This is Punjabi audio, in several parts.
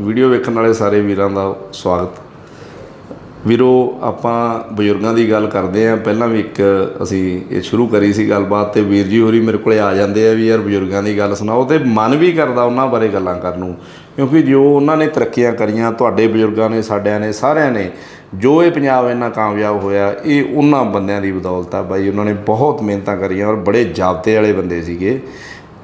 ਵੀਡੀਓ ਵੇਖਣ ਵਾਲੇ ਸਾਰੇ ਵੀਰਾਂ ਦਾ ਸਵਾਗਤ। ਵੀਰੋ, ਆਪਾਂ ਬਜ਼ੁਰਗਾਂ ਦੀ ਗੱਲ ਕਰਦੇ ਆਂ ਪਹਿਲਾਂ ਵੀ ਇੱਕ ਅਸੀਂ ਇਹ ਸ਼ੁਰੂ ਕਰੀ ਸੀ ਗੱਲਬਾਤ ਤੇ ਵੀਰ ਜੀ ਹੋਰੀ ਮੇਰੇ ਕੋਲੇ ਆ ਜਾਂਦੇ ਆ ਵੀ ਯਾਰ ਬਜ਼ੁਰਗਾਂ ਦੀ ਗੱਲ ਸੁਣਾਓ ਤੇ ਮਨ ਵੀ ਕਰਦਾ ਉਹਨਾਂ ਬਾਰੇ ਗੱਲਾਂ ਕਰਨ ਨੂੰ। ਕਿਉਂਕਿ ਜੋ ਉਹਨਾਂ ਨੇ ਤਰੱਕੀਆਂ ਕਰੀਆਂ, ਤੁਹਾਡੇ ਬਜ਼ੁਰਗਾਂ ਨੇ, ਸਾਡਿਆਂ ਨੇ, ਸਾਰਿਆਂ ਨੇ, ਜੋ ਇਹ ਪੰਜਾਬ ਇੰਨਾ ਕਾਮਯਾਬ ਹੋਇਆ, ਇਹ ਉਹਨਾਂ ਬੰਦਿਆਂ ਦੀ ਬਦੌਲਤ ਆ। ਬਾਈ, ਉਹਨਾਂ ਨੇ ਬਹੁਤ ਮਿਹਨਤਾਂ ਕਰੀਆਂ ਔਰ ਬੜੇ ਜਾਬਤੇ ਵਾਲੇ ਬੰਦੇ ਸੀਗੇ।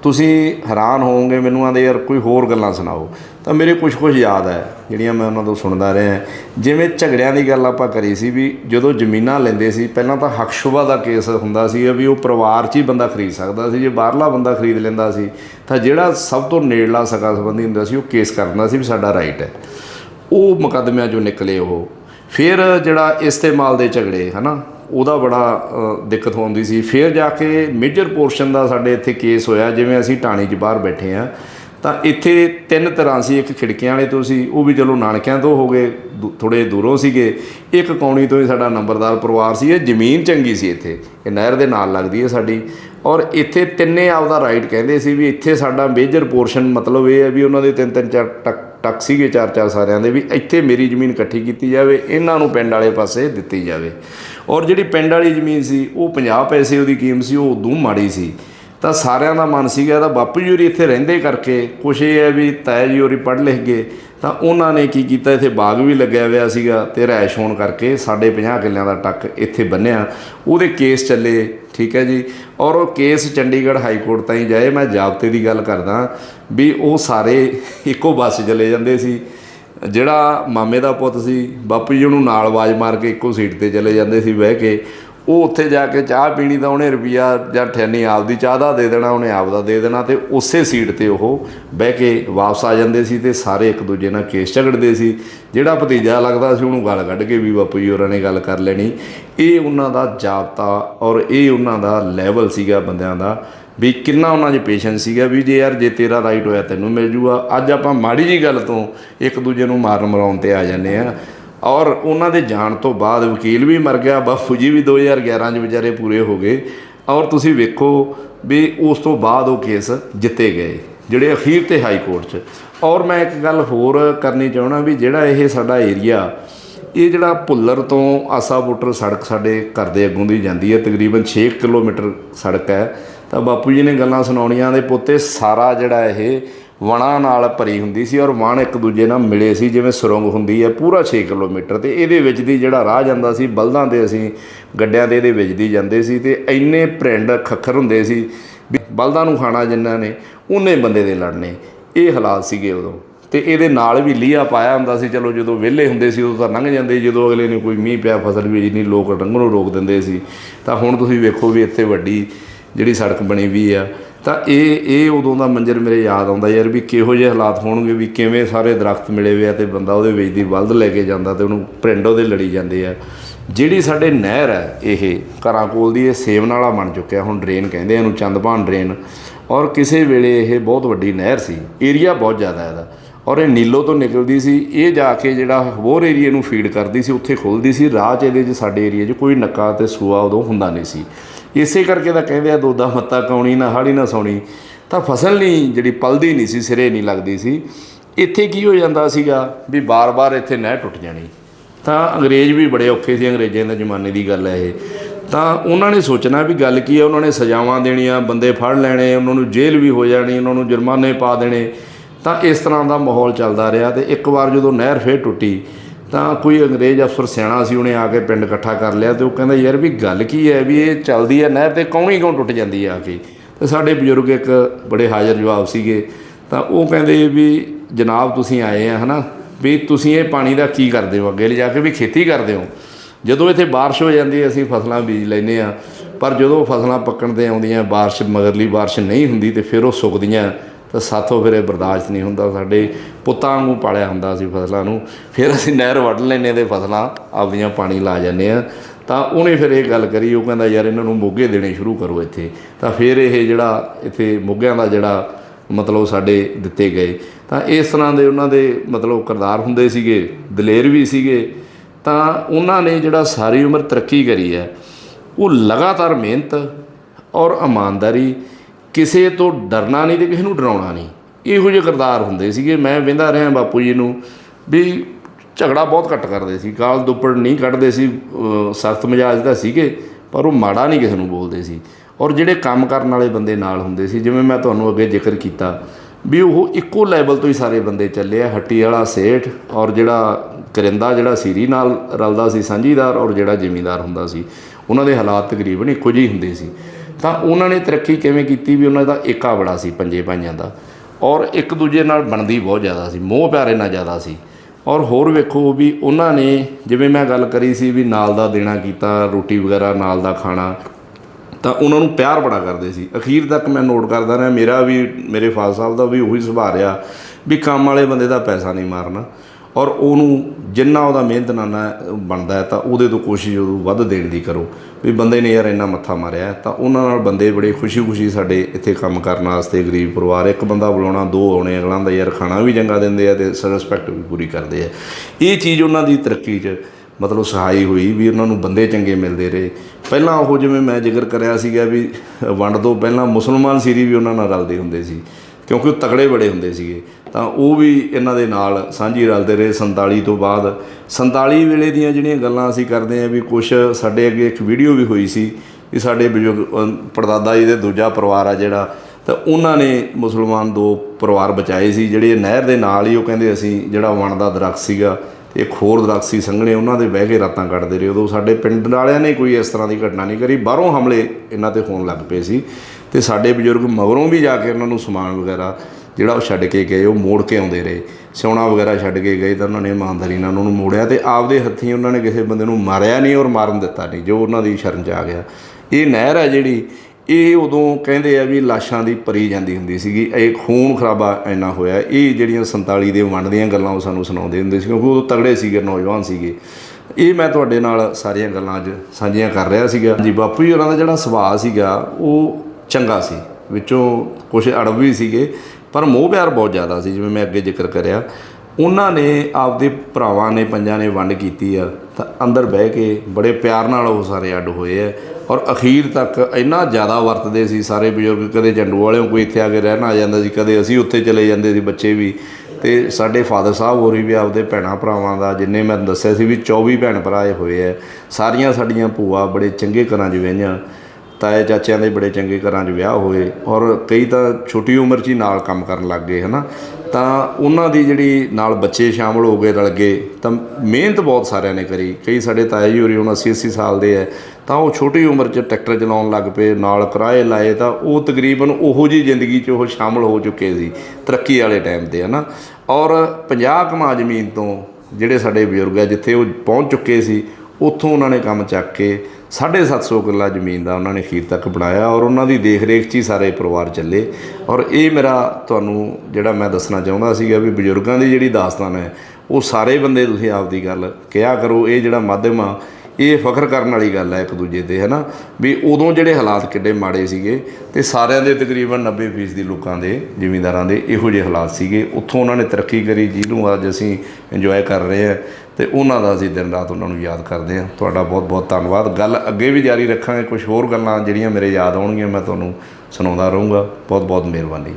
ਤੁਸੀਂ ਹੈਰਾਨ ਹੋਵੋਗੇ, ਮੈਨੂੰ ਆਂਦੇ ਯਾਰ ਕੋਈ ਹੋਰ ਗੱਲਾਂ ਸੁਣਾਓ। ਤਾਂ ਮੇਰੇ ਕੁਝ ਕੁਝ ਯਾਦ ਹੈ, ਜਿਹੜੀਆਂ ਮੈਂ ਉਹਨਾਂ ਤੋਂ ਸੁਣਦਾ ਰਿਹਾ। ਜਿਵੇਂ ਝਗੜਿਆਂ ਦੀ ਗੱਲ ਆਪਾਂ ਕਰੀ ਸੀ ਵੀ ਜਦੋਂ ਜ਼ਮੀਨਾਂ ਲੈਂਦੇ ਸੀ, ਪਹਿਲਾਂ ਤਾਂ ਹਕਸ਼ੁਬਾ ਦਾ ਕੇਸ ਹੁੰਦਾ ਸੀ ਵੀ ਉਹ ਪਰਿਵਾਰ 'ਚ ਹੀ ਬੰਦਾ ਖਰੀਦ ਸਕਦਾ ਸੀ, ਜੇ ਬਾਹਰਲਾ ਬੰਦਾ ਖਰੀਦ ਲੈਂਦਾ ਸੀ, ਤਾਂ ਜਿਹੜਾ ਸਭ ਤੋਂ ਨੇੜਲਾ ਸਗਾ ਸੰਬੰਧੀ ਹੁੰਦਾ ਸੀ, ਉਹ ਕੇਸ ਕਰਦਾ ਸੀ ਵੀ ਸਾਡਾ ਰਾਈਟ ਹੈ। ਉਹ ਮੁਕੱਦਮਿਆਂ 'ਚੋਂ ਨਿਕਲੇ ਉਹ। ਫਿਰ ਜਿਹੜਾ ਇਸਤੇਮਾਲ ਦੇ ਝਗੜੇ, ਹਨਾ? ਉਹਦਾ ਬੜਾ ਦਿੱਕਤ ਹੁੰਦੀ ਸੀ। ਫਿਰ ਜਾ ਕੇ ਮੇਜਰ ਪੋਰਸ਼ਨ ਦਾ ਸਾਡੇ ਇੱਥੇ ਕੇਸ ਹੋਇਆ, ਜਿਵੇਂ ਅਸੀਂ ਟਾਣੀ 'ਚ ਬਾਹਰ ਬੈਠੇ ਆ ਤਾਂ ਇੱਥੇ ਤਿੰਨ ਤਰ੍ਹਾਂ ਸੀ। ਇੱਕ ਖਿੜਕੀਆਂ ਵਾਲੇ ਤੋਂ ਸੀ, ਉਹ ਵੀ ਚਲੋ ਨਾਨਕਿਆਂ ਤੋਂ ਹੋ ਗਏ ਥੋੜੇ ਦੂਰੋਂ ਸੀਗੇ। ਇੱਕ ਕੌਣੀ ਤੋਂ ਹੀ ਸਾਡਾ ਨੰਬਰਦਾਰ ਪਰਿਵਾਰ ਸੀ, ਇਹ ਜ਼ਮੀਨ ਚੰਗੀ ਸੀ ਇੱਥੇ। ਇਹ ਨਹਿਰ ਦੇ ਨਾਲ ਲੱਗਦੀ ਹੈ ਸਾਡੀ। ਔਰ ਇੱਥੇ ਤਿੰਨੇ ਆਪਦਾ ਰਾਈਟ ਕਹਿੰਦੇ ਸੀ ਵੀ ਇੱਥੇ ਸਾਡਾ ਮੇਜਰ ਪੋਰਸ਼ਨ ਮਤਲਬ ਇਹ ਹੈ ਵੀ ਉਹਨਾਂ ਦੇ ਤਿੰਨ ਤਿੰਨ, ਚਾਰ ਟੱਕ ਟੱਕ ਸੀਗੇ, ਚਾਰ ਚਾਰ ਸਾਰਿਆਂ ਦੇ ਵੀ ਇੱਥੇ ਮੇਰੀ ਜ਼ਮੀਨ ਇਕੱਠੀ ਕੀਤੀ ਜਾਵੇ, ਇਹਨਾਂ ਨੂੰ ਪਿੰਡ ਵਾਲੇ ਪਾਸੇ ਦਿੱਤੀ ਜਾਵੇ। ਔਰ ਜਿਹੜੀ ਪਿੰਡ ਵਾਲੀ ਜ਼ਮੀਨ ਸੀ, ਉਹ 50 ਪੈਸੇ ਉਹਦੀ ਕੀਮਤ ਸੀ, ਉਹ ਉਦੋਂ ਮਾੜੀ ਸੀ। ਤਾਂ ਸਾਰਿਆਂ ਦਾ ਮਨ ਸੀਗਾ ਤਾਂ ਬਾਪੂ ਜੀ ਹੋਰੀ ਇੱਥੇ ਰਹਿੰਦੇ ਕਰਕੇ ਕੁਛ ਇਹ ਹੈ ਵੀ ਤਾਇਆ ਜੀ ਹੋਰੀ ਪੜ੍ਹ ਲਿਖ ਗਏ, ਤਾਂ ਉਹਨਾਂ ਨੇ ਕੀ ਕੀਤਾ, ਇੱਥੇ ਬਾਗ ਵੀ ਲੱਗਿਆ ਹੋਇਆ ਸੀਗਾ ਤੇ ਰਹਿਸ਼ ਹੋਣ ਕਰਕੇ ਸਾਡੇ 50 ਕਿੱਲਿਆਂ ਦਾ ਟੱਕ ਇੱਥੇ ਬੰਨਿਆ। ਉਹਦੇ ਕੇਸ ਚੱਲੇ, ਠੀਕ ਹੈ ਜੀ। ਔਰ ਉਹ ਕੇਸ ਚੰਡੀਗੜ੍ਹ ਹਾਈ ਕੋਰਟ ਤਾਈਂ ਜਾਏ, ਮੈਂ ਜਾਬਤੇ ਦੀ ਗੱਲ ਕਰਦਾ ਵੀ ਉਹ ਸਾਰੇ ਇੱਕੋ ਬੱਸ ਚਲੇ ਜਾਂਦੇ ਸੀ। ਜਿਹੜਾ ਮਾਮੇ ਦਾ ਪੁੱਤ ਸੀ, ਬਾਪੂ ਜੀ ਉਹਨੂੰ ਨਾਲ ਆਵਾਜ਼ ਮਾਰ ਕੇ ਇੱਕੋ ਸੀਟ ਤੇ ਚਲੇ ਜਾਂਦੇ ਸੀ ਬਹਿ ਕੇ। ਉਹ ਉੱਥੇ ਜਾ ਕੇ ਚਾਹ ਪੀਣੀ ਤਾਂ ਉਹਨੇ ਰੁਪਿਆ ਜਾਂ ਠੈਨੀ ਆਪਦੀ ਚਾਹ ਦਾ ਦੇ ਦੇਣਾ, ਉਹਨੇ ਆਪ ਦਾ ਦੇ ਦੇਣਾ ਤੇ ਉਸੇ ਸੀਟ ਤੇ ਉਹ ਬਹਿ ਕੇ ਵਾਪਸ ਆ ਜਾਂਦੇ ਸੀ ਤੇ ਸਾਰੇ ਇੱਕ ਦੂਜੇ ਨਾਲ ਕੇਸ ਝਗੜਦੇ ਸੀ। ਜਿਹੜਾ ਭਤੀਜਾ ਲੱਗਦਾ ਸੀ ਉਹਨੂੰ ਗੱਲ ਕੱਢ ਕੇ ਵੀ ਬਾਪੂ ਜੀ ਹੋਰਾਂ ਨੇ ਗੱਲ ਕਰ ਲੈਣੀ। ਇਹ ਉਹਨਾਂ ਦਾ ਜਾਬਤਾ ਔਰ ਇਹ ਉਹਨਾਂ ਦਾ ਲੈਵਲ ਸੀਗਾ ਬੰਦਿਆਂ ਦਾ। ਵੀ ਕਿੰਨਾ ਉਹਨਾਂ 'ਚ ਪੇਸ਼ੈਂਸ ਸੀਗਾ ਵੀ ਜੇ ਯਾਰ ਜੇ ਤੇਰਾ ਰਾਈਟ ਹੋਇਆ ਤੈਨੂੰ ਮਿਲ ਜੂਗਾ। ਅੱਜ ਆਪਾਂ ਮਾੜੀ ਜੀ ਗੱਲ ਤੋਂ ਇੱਕ ਦੂਜੇ ਨੂੰ ਮਾਰਨ ਮਰਾਉਣ ਤੇ ਆ ਜਾਂਦੇ ਆ ਔਰ ਉਹਨਾਂ ਦੇ ਜਾਣ ਤੋਂ ਬਾਅਦ ਵਕੀਲ ਵੀ ਮਰ ਗਿਆ, ਬਾਪੂ ਜੀ ਵੀ 2011 ਚ ਵਿਚਾਰੇ ਪੂਰੇ ਹੋ ਗਏ। ਔਰ ਤੁਸੀਂ ਵੇਖੋ ਵੀ ਉਸ ਤੋਂ ਬਾਅਦ ਉਹ ਕੇਸ ਜਿੱਤੇ ਗਏ, ਜਿਹੜੇ ਅਖੀਰ ਤੇ ਹਾਈ ਕੋਰਟ 'ਚ। ਔਰ ਮੈਂ ਇੱਕ ਗੱਲ ਹੋਰ ਕਰਨੀ ਚਾਹਣਾ ਵੀ ਜਿਹੜਾ ਇਹ ਸਾਡਾ ਏਰੀਆ ਇਹ ਜਿਹੜਾ ਭੁੱਲਰ ਤੋਂ ਆਸਾ ਬੁੱਟਰ ਸੜਕ ਸਾਡੇ ਘਰ ਦੇ ਅੱਗੋਂ ਦੀ ਜਾਂਦੀ ਹੈ, ਤਕਰੀਬਨ 6 ਕਿਲੋਮੀਟਰ ਸੜਕ ਹੈ। ਤਾਂ ਬਾਪੂ ਜੀ ਨੇ ਗੱਲਾਂ ਸੁਣਾਉਣੀਆਂ ਦੇ ਪੁੱਤੇ ਸਾਰਾ ਜਿਹੜਾ ਇਹ ਵਣਾਂ ਨਾਲ ਭਰੀ ਹੁੰਦੀ ਸੀ ਔਰ ਵਣ ਇੱਕ ਦੂਜੇ ਨਾਲ ਮਿਲੇ ਸੀ, ਜਿਵੇਂ ਸੁਰੰਗ ਹੁੰਦੀ ਹੈ, ਪੂਰਾ 6 ਕਿਲੋਮੀਟਰ ਤੇ ਇਹਦੇ ਵਿੱਚ ਦੀ ਜਿਹੜਾ ਰਾਹ ਜਾਂਦਾ ਸੀ, ਬਲਦਾਂ ਦੇ ਅਸੀਂ ਗੱਡਿਆਂ ਦੇ ਇਹਦੇ ਵਿੱਚ ਦੀ ਜਾਂਦੇ ਸੀ ਤੇ ਇੰਨੇ ਪ੍ਰਿੰਡ ਖੱਖਰ ਹੁੰਦੇ ਸੀ ਵੀ ਬਲਦਾਂ ਨੂੰ ਖਾਣਾ ਜਿਨ੍ਹਾਂ ਨੇ, ਉਹਨੇ ਬੰਦੇ ਦੇ ਲੜਨੇ, ਇਹ ਹਾਲਾਤ ਸੀਗੇ ਉਦੋਂ। ਤੇ ਇਹਦੇ ਨਾਲ ਵੀ ਲੀਆ ਪਾਇਆ ਹੁੰਦਾ ਸੀ, ਚਲੋ ਜਦੋਂ ਵਿਹਲੇ ਹੁੰਦੇ ਸੀ ਉਦੋਂ ਤਾਂ ਲੰਘ ਜਾਂਦੇ ਜਦੋਂ ਅਗਲੇ ਨੇ ਕੋਈ ਮੀਂਹ ਪਿਆ, ਫਸਲ ਵੀ ਨਹੀਂ ਲੋਕ ਡੰਗਰੋਂ ਰੋਕ ਦਿੰਦੇ ਸੀ। ਤਾਂ ਹੁਣ ਤੁਸੀਂ ਵੇਖੋ ਵੀ ਇੱਥੇ ਵੱਡੀ ਜਿਹੜੀ ਸੜਕ ਬਣੀ ਵੀ ਆ। ਤਾਂ ਇਹ ਇਹ ਉਦੋਂ ਦਾ ਮੰਜ਼ਰ ਮੇਰੇ ਯਾਦ ਆਉਂਦਾ ਯਾਰ ਵੀ ਕਿਹੋ ਜਿਹੇ ਹਾਲਾਤ ਹੋਣਗੇ ਵੀ ਕਿਵੇਂ ਸਾਰੇ ਦਰਖਤ ਮਿਲੇ ਹੋਏ ਆ ਤੇ ਬੰਦਾ ਉਹਦੇ ਵਿੱਚ ਦੀ ਬਲਦ ਲੈ ਕੇ ਜਾਂਦਾ ਤੇ ਉਹਨੂੰ ਪ੍ਰਿੰਡ ਉਹਦੇ ਲੜੀ ਜਾਂਦੇ ਆ। ਜਿਹੜੀ ਸਾਡੇ ਨਹਿਰ ਹੈ ਇਹ ਘਰਾਂ ਕੋਲ ਦੀ, ਇਹ ਸੇਵਨ ਵਾਲਾ ਬਣ ਚੁੱਕਿਆ। ਹੁਣ ਡਰੇਨ ਕਹਿੰਦੇ ਆ ਇਹਨੂੰ ਚੰਦਪਾਨ ਡਰੇਨ। ਔਰ ਕਿਸੇ ਵੇਲੇ ਇਹ ਬਹੁਤ ਵੱਡੀ ਨਹਿਰ ਸੀ। ਏਰੀਆ ਬਹੁਤ ਜ਼ਿਆਦਾ ਇਹਦਾ। ਔਰ ਇਹ ਨੀਲੋ ਤੋਂ ਨਿਕਲਦੀ ਸੀ, ਇਹ ਜਾ ਕੇ ਜਿਹੜਾ ਹੋਰ ਏਰੀਆ ਨੂੰ ਫੀਡ ਕਰਦੀ ਸੀ, ਉੱਥੇ ਖੁੱਲਦੀ ਸੀ। ਰਾਹ 'ਚ ਇਹਦੇ 'ਚ ਸਾਡੇ ਏਰੀਆ 'ਚ ਕੋਈ ਨੱਕਾ ਤੇ ਸੂਆ ਉਦੋਂ ਹੁੰਦਾ ਨਹੀਂ ਸੀ। ਇਸੇ ਕਰਕੇ ਤਾਂ ਕਹਿੰਦੇ ਆ ਦੋਦਾ ਮੱਤਾ ਕੌਣੀ ਨਾ ਹਾੜੀ, ਨਾ ਸੌਣੀ। ਤਾਂ ਫਸਲ ਨਹੀਂ ਜਿਹੜੀ ਪਲਦੀ ਨਹੀਂ ਸੀ, ਸਿਰੇ ਨਹੀਂ ਲੱਗਦੀ ਸੀ। ਇੱਥੇ ਕੀ ਹੋ ਜਾਂਦਾ ਸੀਗਾ ਵੀ ਬਾਰ-ਬਾਰ ਇੱਥੇ ਨਹਿਰ ਟੁੱਟ ਜਾਣੀ। ਤਾਂ ਅੰਗਰੇਜ਼ ਵੀ ਬੜੇ ਔਖੇ ਸੀ ਅੰਗਰੇਜ਼ਾਂ ਦੇ ਜ਼ਮਾਨੇ ਦੀ ਗੱਲ ਹੈ ਇਹ। ਤਾਂ ਉਹਨਾਂ ਨੇ ਸੋਚਣਾ ਵੀ ਗੱਲ ਕੀ ਹੈ ਉਹਨਾਂ ਨੇ ਸਜ਼ਾਵਾਂ ਦੇਣੀਆਂ, ਬੰਦੇ ਫੜ ਲੈਣੇ, ਉਹਨਾਂ ਨੂੰ ਜੇਲ੍ਹ ਵੀ ਹੋ ਜਾਣੀ, ਉਹਨਾਂ ਨੂੰ ਜੁਰਮਾਨੇ ਪਾ ਦੇਣੇ। ਤਾਂ ਇਸ ਤਰ੍ਹਾਂ ਦਾ ਮਾਹੌਲ ਚੱਲਦਾ ਰਿਹਾ ਤੇ ਇੱਕ ਵਾਰ ਜਦੋਂ ਨਹਿਰ ਫੇਰ ਟੁੱਟੀ, ਤਾਂ ਕੋਈ ਅੰਗਰੇਜ਼ ਅਫਸਰ ਸਿਆਣਾ ਸੀ, ਉਹਨੇ ਆ ਕੇ ਪਿੰਡ ਇਕੱਠਾ ਕਰ ਲਿਆ ਤੇ ਉਹ ਕਹਿੰਦਾ, ਯਾਰ ਵੀ ਗੱਲ ਕੀ ਹੈ ਵੀ ਇਹ ਚੱਲਦੀ ਹੈ ਨਹਿਰ ਤੇ ਕੌਣੀ ਕਿਉਂ ਟੁੱਟ ਜਾਂਦੀ ਆ ਕੇ? ਤੇ ਸਾਡੇ ਬਜ਼ੁਰਗ ਇੱਕ ਬੜੇ ਹਾਜ਼ਰ ਜਵਾਬ ਸੀਗੇ। ਤਾਂ ਉਹ ਕਹਿੰਦੇ ਵੀ, ਜਨਾਬ, ਤੁਸੀਂ ਆਏ ਆ, ਹਨਾ? ਵੀ ਤੁਸੀਂ ਇਹ ਪਾਣੀ ਦਾ ਕੀ ਕਰਦੇ ਹੋ? ਅੱਗੇ ਲਿਜਾ ਕੇ ਵੀ ਖੇਤੀ ਕਰਦੇ ਹੋ? ਜਦੋਂ ਇੱਥੇ ਬਾਰਿਸ਼ ਹੋ ਜਾਂਦੀ ਹੈ, ਅਸੀਂ ਫਸਲਾਂ ਬੀਜ ਲੈਂਦੇ ਆ ਪਰ ਜਦੋਂ ਫਸਲਾਂ ਪੱਕਣ ਤੇ ਆਉਂਦੀਆਂ, ਬਾਰਿਸ਼, ਮਗਰਲੀ ਬਾਰਿਸ਼ ਨਹੀਂ ਹੁੰਦੀ ਤੇ ਫਿਰ ਉਹ ਸੁੱਕਦੀਆਂ। ਤਾਂ ਸਾਥੋਂ ਫਿਰ ਇਹ ਬਰਦਾਸ਼ਤ ਨਹੀਂ ਹੁੰਦਾ, ਸਾਡੇ ਪੁੱਤਾਂ ਵਾਂਗੂ ਪਾਲਿਆ ਹੁੰਦਾ ਸੀ ਫਸਲਾਂ ਨੂੰ। ਫਿਰ ਅਸੀਂ ਨਹਿਰ ਵੱਢ ਲੈਨੇ ਤੇ ਫਸਲਾਂ ਆਪਦੀਆਂ ਪਾਣੀ ਲਾ ਜਾਂਦੇ ਆ ਤਾਂ ਉਹਨੇ ਫਿਰ ਇਹ ਗੱਲ ਕਰੀ, ਉਹ ਕਹਿੰਦਾ, ਯਾਰ ਇਹਨਾਂ ਨੂੰ ਮੋਗੇ ਦੇਣੇ ਸ਼ੁਰੂ ਕਰੋ ਇੱਥੇ। ਤਾਂ ਫਿਰ ਇਹ ਜਿਹੜਾ ਇੱਥੇ ਮੋਗਿਆਂ ਦਾ ਜਿਹੜਾ ਮਤਲਬ ਸਾਡੇ ਦਿੱਤੇ ਗਏ। ਤਾਂ ਇਸ ਤਰ੍ਹਾਂ ਦੇ ਉਹਨਾਂ ਦੇ ਮਤਲਬ ਕਿਰਦਾਰ ਹੁੰਦੇ ਸੀਗੇ, ਦਲੇਰ ਵੀ ਸੀਗੇ। ਤਾਂ ਉਹਨਾਂ ਨੇ ਜਿਹੜਾ ਸਾਰੀ ਉਮਰ ਤਰੱਕੀ ਕਰੀ ਹੈ, ਉਹ ਲਗਾਤਾਰ ਮਿਹਨਤ ਔਰ ਇਮਾਨਦਾਰੀ ਕਿਸੇ ਤੋਂ ਡਰਨਾ ਨਹੀਂ ਤੇ ਕਿਸੇ ਨੂੰ ਡਰਾਉਣਾ ਨਹੀਂ। ਇਹੋ ਜਿਹੇ ਕਿਰਦਾਰ ਹੁੰਦੇ ਸੀਗੇ। ਮੈਂ ਵਿੰਦਾ ਰਿਹਾ ਬਾਪੂ ਜੀ ਨੂੰ ਵੀ ਝਗੜਾ ਬਹੁਤ ਘੱਟ ਕਰਦੇ ਸੀ। ਗਾਲ ਦੁੱਪੜ ਨਹੀਂ ਕੱਢਦੇ ਸੀ। ਸਖਤ ਮਿਜਾਜ ਦਾ ਸੀਗੇ, ਪਰ ਉਹ ਮਾੜਾ ਨਹੀਂ ਕਿਸੇ ਨੂੰ ਬੋਲਦੇ ਸੀ। ਔਰ ਜਿਹੜੇ ਕੰਮ ਕਰਨ ਵਾਲੇ ਬੰਦੇ ਨਾਲ ਹੁੰਦੇ ਸੀ, ਜਿਵੇਂ ਮੈਂ ਤੁਹਾਨੂੰ ਅੱਗੇ ਜ਼ਿਕਰ ਕੀਤਾ, ਵੀ ਉਹ ਇੱਕੋ ਲੈਵਲ ਤੋਂ ਹੀ ਸਾਰੇ ਬੰਦੇ ਚੱਲੇ ਆ। ਹੱਟੀ ਵਾਲਾ ਸੇਠ ਔਰ ਜਿਹੜਾ ਕਰਿੰਦਾ, ਜਿਹੜਾ ਸੀਰੀ ਨਾਲ ਰਲਦਾ ਸੀ, ਸਾਂਝੀਦਾਰ ਔਰ ਜਿਹੜਾ ਜ਼ਿਮੀਂਦਾਰ ਹੁੰਦਾ ਸੀ। ਉਹਨਾਂ ਦੇ ਹਾਲਾਤ ਤਕਰੀਬਨ ਇੱਕੋ ਜਿਹੇ ਹੀ ਹੁੰਦੇ ਸੀ। ਤਾਂ ਉਹਨਾਂ ਨੇ ਤਰੱਕੀ ਕਿਵੇਂ ਕੀਤੀ ਵੀ ਉਹਨਾਂ ਦਾ ਏਕਾ ਬੜਾ ਸੀ ਪੰਜੇ ਭਾਈਆਂ ਦਾ। ਔਰ ਇੱਕ ਦੂਜੇ ਨਾਲ ਬਣਦੀ ਬਹੁਤ ਜ਼ਿਆਦਾ ਸੀ, ਮੋਹ ਪਿਆਰ ਇੰਨਾ ਜ਼ਿਆਦਾ ਸੀ। ਔਰ ਹੋਰ ਵੇਖੋ ਵੀ ਉਹਨਾਂ ਨੇ ਜਿਵੇਂ ਮੈਂ ਗੱਲ ਕਰੀ ਸੀ ਵੀ ਨਾਲ ਦਾ ਦੇਣਾ ਕੀਤਾ, ਰੋਟੀ ਵਗੈਰਾ, ਨਾਲ ਦਾ ਖਾਣਾ, ਤਾਂ ਉਹਨਾਂ ਨੂੰ ਪਿਆਰ ਬੜਾ ਕਰਦੇ ਸੀ। ਅਖੀਰ ਤੱਕ ਮੈਂ ਨੋਟ ਕਰਦਾ ਰਿਹਾ, ਮੇਰਾ ਵੀ, ਮੇਰੇ ਫਾਦਰ ਸਾਹਿਬ ਦਾ ਵੀ ਉਹੀ ਸੁਭਾਅ ਰਿਹਾ ਵੀ ਕੰਮ ਵਾਲੇ ਬੰਦੇ ਦਾ ਪੈਸਾ ਨਹੀਂ ਮਾਰਨਾ। ਔਰ ਉਹਨੂੰ ਜਿੰਨਾ ਉਹਦਾ ਮਿਹਨਤਨਾਨਾ ਬਣਦਾ ਤਾਂ ਉਹਦੇ ਤੋਂ ਕੋਸ਼ਿਸ਼ ਉਹਨੂੰ ਵੱਧ ਦੇਣ ਦੀ ਕਰੋ। ਵੀ ਬੰਦੇ ਨੇ ਯਾਰ ਇੰਨਾ ਮੱਥਾ ਮਾਰਿਆ ਤਾਂ ਉਹਨਾਂ ਨਾਲ ਬੰਦੇ ਬੜੇ ਖੁਸ਼ੀ-ਖੁਸ਼ੀ ਸਾਡੇ ਇੱਥੇ ਕੰਮ ਕਰਨ ਵਾਸਤੇ ਗਰੀਬ ਪਰਿਵਾਰ, ਇੱਕ ਬੰਦਾ ਬੁਲਾਉਣਾ, ਦੋ ਆਉਣੇ, ਅਗਲਾਂ ਦਾ ਯਾਰ ਖਾਣਾ ਵੀ ਚੰਗਾ ਦਿੰਦੇ ਆ ਤੇ ਰਿਸਪੈਕਟ ਵੀ ਪੂਰੀ ਕਰਦੇ ਆ। ਇਹ ਚੀਜ਼ ਉਹਨਾਂ ਦੀ ਤਰੱਕੀ 'ਚ ਮਤਲਬ ਸਹਾਈ ਹੋਈ ਵੀ ਉਹਨਾਂ ਨੂੰ ਬੰਦੇ ਚੰਗੇ ਮਿਲਦੇ ਰਹੇ। ਪਹਿਲਾਂ ਉਹ ਜਿਵੇਂ ਮੈਂ ਜ਼ਿਕਰ ਕਰਿਆ ਸੀਗਾ ਵੀ ਵੰਡ ਤੋਂ ਪਹਿਲਾਂ ਮੁਸਲਮਾਨ ਸੀਰੀ ਵੀ ਉਹਨਾਂ ਨਾਲ ਰਲਦੇ ਹੁੰਦੇ ਸੀ, ਕਿਉਂਕਿ ਉਹ ਤਗੜੇ ਬੜੇ ਹੁੰਦੇ ਸੀਗੇ। ਤਾਂ ਉਹ ਵੀ ਇਹਨਾਂ ਦੇ ਨਾਲ ਸਾਂਝੀ ਰਲਦੇ ਰਹੇ 47 ਤੋਂ ਬਾਅਦ। 47 ਵੇਲੇ ਦੀਆਂ ਜਿਹੜੀਆਂ ਗੱਲਾਂ ਅਸੀਂ ਕਰਦੇ ਆਂ ਵੀ ਕੁਝ ਸਾਡੇ ਅੱਗੇ ਇੱਕ ਵੀਡੀਓ ਵੀ ਹੋਈ ਸੀ ਕਿ ਸਾਡੇ ਬਜ਼ੁਰਗ ਅਹ ਪੜਦਾਦਾ ਜੀ ਦੇ ਦੂਜਾ ਪਰਿਵਾਰ ਆ ਜਿਹੜਾ, ਤਾਂ ਉਹਨਾਂ ਨੇ ਮੁਸਲਮਾਨ ਦੋ ਪਰਿਵਾਰ ਬਚਾਏ ਸੀ। ਜਿਹੜੇ ਨਹਿਰ ਦੇ ਨਾਲ ਹੀ ਉਹ ਕਹਿੰਦੇ ਅਸੀਂ ਜਿਹੜਾ ਵਣ ਦਾ ਦਰਖਤ ਸੀਗਾ ਤੇ ਇੱਕ ਹੋਰ ਦਰਖਤ ਸੀ ਸੰਘਣੇ, ਉਹਨਾਂ ਦੇ ਬਹਿ ਕੇ ਰਾਤਾਂ ਕੱਟਦੇ ਰਹੇ। ਉਦੋਂ ਸਾਡੇ ਪਿੰਡ ਵਾਲਿਆਂ ਨੇ ਕੋਈ ਇਸ ਤਰ੍ਹਾਂ ਦੀ ਘਟਨਾ ਨਹੀਂ ਕਰੀ। ਬਾਹਰੋਂ ਹਮਲੇ ਇਹਨਾਂ ਤੇ ਹੋਣ ਲੱਗ ਪਏ ਸੀ। ਤੇ ਸਾਡੇ ਬਜ਼ੁਰਗ ਮਗਰੋਂ ਵੀ ਜਾ ਕੇ ਉਹਨਾਂ ਨੂੰ ਸਮਾਨ ਵਗੈਰਾ ਜਿਹੜਾ ਉਹ ਛੱਡ ਕੇ ਗਏ, ਉਹ ਮੋੜ ਕੇ ਆਉਂਦੇ ਰਹੇ। ਸਿਉਣਾ ਵਗੈਰਾ ਛੱਡ ਕੇ ਗਏ ਤਾਂ ਉਹਨਾਂ ਨੇ ਇਮਾਨਦਾਰੀ ਨਾਲ ਉਹਨੂੰ ਮੋੜਿਆ ਤੇ ਆਪਦੇ ਹੱਥੀਂ ਉਹਨਾਂ ਨੇ ਕਿਸੇ ਬੰਦੇ ਨੂੰ ਮਾਰਿਆ ਨਹੀਂ ਔਰ ਮਾਰਨ ਦਿੱਤਾ ਨਹੀਂ, ਜੋ ਉਹਨਾਂ ਦੀ ਸ਼ਰਨ ਚ ਆ ਗਿਆ। ਇਹ ਨਹਿਰ ਹੈ ਜਿਹੜੀ, ਇਹ ਉਦੋਂ ਕਹਿੰਦੇ ਆ ਵੀ ਲਾਸ਼ਾਂ ਦੀ ਭਰੀ ਜਾਂਦੀ ਹੁੰਦੀ ਸੀਗੀ। ਇਹ ਖੂਨ ਖਰਾਬਾ ਇੰਨਾ ਹੋਇਆ। ਇਹ ਜਿਹੜੀਆਂ 47 ਦੇ ਵੰਡ ਦੀਆਂ ਗੱਲਾਂ ਉਹ ਸਾਨੂੰ ਸੁਣਾਉਂਦੇ ਹੁੰਦੇ ਸੀ ਕਿਉਂਕਿ ਉਦੋਂ ਤਗੜੇ ਸੀਗੇ, ਨੌਜਵਾਨ ਸੀਗੇ। ਇਹ ਮੈਂ ਤੁਹਾਡੇ ਨਾਲ ਸਾਰੀਆਂ ਗੱਲਾਂ ਅੱਜ ਸਾਂਝੀਆਂ ਕਰ ਰਿਹਾ ਸੀਗਾ। ਜੀ ਬਾਪੂ ਜੀ, ਉਹਨਾਂ ਦਾ ਜਿਹੜਾ ਸੁਭਾਅ ਸੀਗਾ, ਉਹ ਚੰਗਾ ਸੀ। ਵਿੱਚੋਂ ਕੁਝ ਅੜਬ ਵੀ ਸੀਗੇ। ਪਰ ਮੋਹ ਪਿਆਰ ਬਹੁਤ ਜ਼ਿਆਦਾ ਸੀ, ਜਿਵੇਂ ਮੈਂ ਅੱਗੇ ਜ਼ਿਕਰ ਕਰਿਆ। ਉਹਨਾਂ ਨੇ ਆਪਦੇ ਭਰਾਵਾਂ ਨੇ, ਪੰਜਾਂ ਨੇ ਵੰਡ ਕੀਤੀ ਆ, ਤਾਂ ਅੰਦਰ ਬਹਿ ਕੇ ਬੜੇ ਪਿਆਰ ਨਾਲ ਉਹ ਸਾਰੇ ਅੱਡ ਹੋਏ ਆ। ਔਰ ਅਖੀਰ ਤੱਕ ਇੰਨਾ ਜ਼ਿਆਦਾ ਵਰਤਦੇ ਸੀ ਸਾਰੇ ਬਜ਼ੁਰਗ, ਕਦੇ ਜੰਡੂ ਵਾਲਿਆਂ ਕੋਈ ਇੱਥੇ ਆ ਕੇ ਰਹਿਣ ਆ ਜਾਂਦਾ ਸੀ, ਕਦੇ ਅਸੀਂ ਉੱਥੇ ਚਲੇ ਜਾਂਦੇ ਸੀ ਬੱਚੇ ਵੀ। ਤੇ ਸਾਡੇ ਫਾਦਰ ਸਾਹਿਬ ਹੋਰੀ ਵੀ ਆਪਦੇ ਭੈਣਾਂ ਭਰਾਵਾਂ ਦਾ, ਜਿੰਨੇ ਮੈਂ ਦੱਸਿਆ ਸੀ ਵੀ 24 ਭੈਣ ਭਰਾ ਇਹ ਹੋਏ ਆ, ਸਾਰੀਆਂ ਸਾਡੀਆਂ ਭੂਆ ਬੜੇ ਚੰਗੇ ਘਰਾਂ 'ਚ ਵਿਆਹੀਆਂ। ਤਾਏ ਚਾਚਿਆਂ ਦੇ ਬੜੇ ਚੰਗੇ ਘਰਾਂ 'ਚ ਵਿਆਹ ਹੋਏ ਔਰ ਕਈ ਤਾਂ ਛੋਟੀ ਉਮਰ 'ਚ ਹੀ ਨਾਲ ਕੰਮ ਕਰਨ ਲੱਗ ਗਏ, ਹਨਾ? ਤਾਂ ਉਹਨਾਂ ਦੀ ਜਿਹੜੀ ਨਾਲ ਬੱਚੇ ਸ਼ਾਮਲ ਹੋ ਗਏ, ਰਲ ਗਏ, ਤਾਂ ਮਿਹਨਤ ਬਹੁਤ ਸਾਰਿਆਂ ਨੇ ਕਰੀ। ਕਈ ਸਾਡੇ ਤਾਏ ਜੀ ਹੋਰੀ ਹੁਣ 80 80 ਸਾਲ ਦੇ ਹੈ ਤਾਂ ਉਹ ਛੋਟੀ ਉਮਰ 'ਚ ਟਰੈਕਟਰ ਚਲਾਉਣ ਲੱਗ ਪਏ, ਨਾਲ ਕਿਰਾਏ ਲਾਏ, ਤਾਂ ਉਹ ਤਕਰੀਬਨ ਉਹੋ ਜੀ ਜ਼ਿੰਦਗੀ 'ਚ ਉਹ ਸ਼ਾਮਲ ਹੋ ਚੁੱਕੇ ਸੀ, ਤਰੱਕੀ ਵਾਲੇ ਟਾਈਮ ਤੇ, ਹਨਾ? ਔਰ 50 ਕਮਾ ਜ਼ਮੀਨ ਤੋਂ ਜਿਹੜੇ ਸਾਡੇ ਬਜ਼ੁਰਗ ਆ ਜਿੱਥੇ ਉਹ ਪਹੁੰਚ ਚੁੱਕੇ ਸੀ ਉੱਥੋਂ ਉਹਨਾਂ ਨੇ ਕੰਮ ਚੱਕ ਕੇ 750 ਕਿੱਲਾ ਜ਼ਮੀਨ ਦਾ ਉਹਨਾਂ ਨੇ ਖੀਰ ਤੱਕ ਬਣਾਇਆ ਔਰ ਉਹਨਾਂ ਦੀ ਦੇਖ ਰੇਖ 'ਚ ਹੀ ਸਾਰੇ ਪਰਿਵਾਰ ਚੱਲੇ। ਔਰ ਇਹ ਮੇਰਾ ਤੁਹਾਨੂੰ ਜਿਹੜਾ ਮੈਂ ਦੱਸਣਾ ਚਾਹੁੰਦਾ ਸੀਗਾ ਵੀ ਬਜ਼ੁਰਗਾਂ ਦੀ ਜਿਹੜੀ ਦਾਸਤਾਨ ਹੈ, ਉਹ ਸਾਰੇ ਬੰਦੇ ਤੁਸੀਂ ਆਪਦੀ ਗੱਲ ਕਿਹਾ ਕਰੋ, ਇਹ ਜਿਹੜਾ ਮਾਧਿਅਮ ਆ, ਇਹ ਫਖਰ ਕਰਨ ਵਾਲੀ ਗੱਲ ਹੈ ਇੱਕ ਦੂਜੇ ਤੇ ਹੈ ਨਾ ਵੀ ਉਦੋਂ ਜਿਹੜੇ ਹਾਲਾਤ ਕਿੱਡੇ ਮਾੜੇ ਸੀਗੇ ਤੇ ਸਾਰਿਆਂ ਦੇ ਤਕਰੀਬਨ 90% ਦੀ ਲੋਕਾਂ ਦੇ ਜ਼ਿਮੀਂਦਾਰਾਂ ਦੇ ਇਹੋ ਜਿਹੇ ਹਾਲਾਤ ਸੀਗੇ। ਉੱਥੋਂ ਉਹਨਾਂ ਨੇ ਤਰੱਕੀ ਕਰੀ, ਜਿਹਨੂੰ ਅੱਜ ਅਸੀਂ ਇੰਜੋਏ ਕਰ ਰਹੇ ਹਾਂ। ਤੇ ਉਹਨਾਂ ਦਾ ਅਸੀਂ ਦਿਨ ਰਾਤ ਉਹਨਾਂ ਨੂੰ ਯਾਦ ਕਰਦੇ ਹਾਂ। ਤੁਹਾਡਾ ਬਹੁਤ ਬਹੁਤ ਧੰਨਵਾਦ। ਗੱਲ ਅੱਗੇ ਵੀ ਜਾਰੀ ਰੱਖਾਂਗੇ। ਕੁਝ ਹੋਰ ਗੱਲਾਂ ਜਿਹੜੀਆਂ ਮੇਰੇ ਯਾਦ ਆਉਣਗੀਆਂ, ਮੈਂ ਤੁਹਾਨੂੰ ਸੁਣਾਉਂਦਾ ਰਹੂੰਗਾ। ਬਹੁਤ ਬਹੁਤ ਮਿਹਰਬਾਨੀ